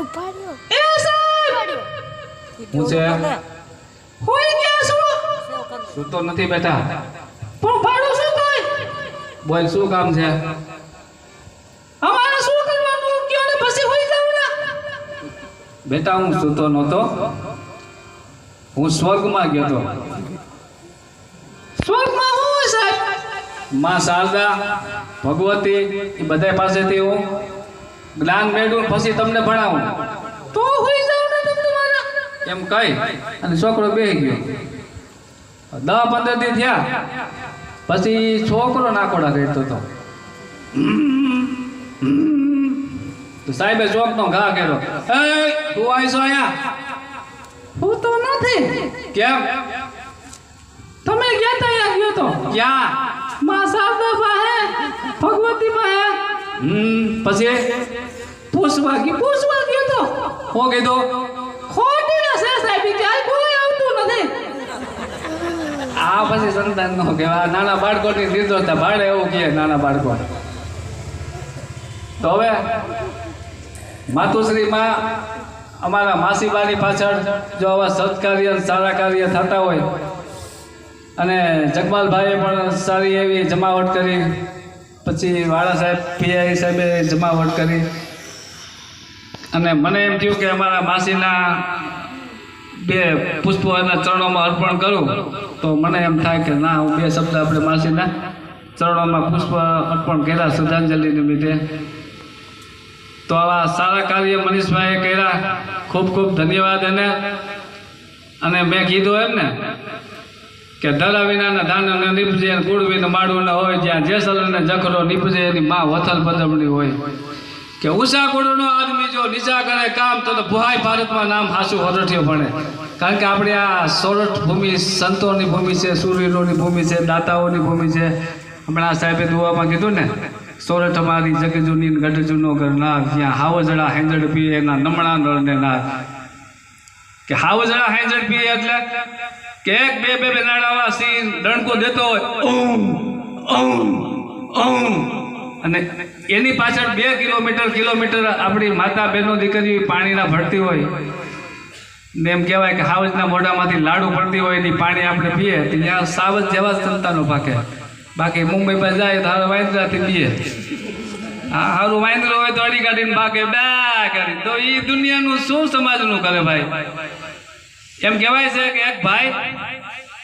ઉપાડ્યો. એ સાહેબ હું છે? હોઈ ગયા છો? સૂતો નથી બેટા પણ ભાડું શું થાય બોલ શું કામ છે? અમારે શું કરવાનું? કયો ને પછી હોય જાવ બેટા હું સૂતો નહોતો? હું સ્વર્ગમાં ગયો હતો સ્વર્ગમાં હું સાહેબ? માં શારદા ભગવતી એ બધા પાસેથી હું. જ્ઞાન મેળવું પછી તમને ભણાવું. તો હોઈ જાવ ને તમે તમારા. એમ કહી અને છોકરો બેસી ગયો. દસ પંદર દિન થયા. પછી છોકરો નાકોડા કરતો હતો. તો સાહેબે ચોકનો ઘા કર્યો. એ તું આવીશો અહીંયા? હું તો નથી. કેમ? તમે ગયા તા અહીંયા ગયો તો? ક્યાં? માં પછી પૂછવા ગયો, પૂછવા તો. હું કીધું, ખોટી ના છે સાહેબ ક્યાંય કોઈ આવતું નથી. આ પછી સંતાન નો કહેવાય, નાના બાળકોની નિર્દોષતા ભાડે એવું કહે, નાના બાળકો તો હવે માતુશ્રીમાં અમારા માસીબાની પાછળ જો આવા સત્કાર્ય સારા કાર્ય થતા હોય, અને જગમાલભાઈએ પણ સારી એવી જમાવટ કરી પછી વાળા સાહેબ, પીઆઈ સાહેબે જમાવટ કરી. અને મને એમ થયું કે અમારા માસીના બે પુષ્પો એના ચરણોમાં અર્પણ કરું, તો મને એમ થાય કે ના, હું બે શબ્દ આપણે માસીના ચરણોમાં પુષ્પ અર્પણ કર્યા શ્રદ્ધાંજલિ નિમિત્તે તો આવા સારા કાર્ય મનીષભાઈએ કર્યા. ખૂબ ખૂબ ધન્યવાદ એને. અને મેં કીધું એમ ને કે ધરા વિનાના ધાન નીપજે અને કુળ વિન ન હોય, જ્યાં જેસલ ને જખરો નીપજે, એની માં વથલ પદમણી હોય. કે ઉષા કુળનો આદમી જો નીચા કરે કામ, તો ભુહાઈ ભારતમાં નામ હાસુ હરઠિયો ભણે. કારણ કે આપણે આ સોરઠ ભૂમિ, સંતોની ભૂમિ છે સૂર્યરોની ભૂમિ છે, દાતાઓની ભૂમિ છે. હમણાં સાહેબે દુવામાં કીધું ને, સોરઠ અમારી જગજુની ગઢજુનો ઘર ના, જ્યાં હાવજડા હેંજડ પીએ એના નમણા નળને ના. કે હાવજડા હેંજડ પીએ એટલે કે એક બે બે બે નાડાવા સિંહ ડણકો દેતો હોય. અને એની પાછળ બે કિલોમીટર કિલોમીટર આપણી માતા બહેનો દીકરી પાણીના ભરતી હોય. ને એમ કહેવાય કે હાવજના મોઢામાંથી લાડુ ભરતી હોય એની પાણી આપણે પીએ તો ત્યાં સાવજ જેવા સંતાનો પાકે. બાકી મુંબઈમાં જાય તો હારું વાંદરાથી પીએ. હા સારું વાંદરો હોય તો અડી કાઢીને પાકે બે કરી તો એ દુનિયાનું શું સમાજનું કરે ભાઈ? એમ કહેવાય છે કે એક ભાઈ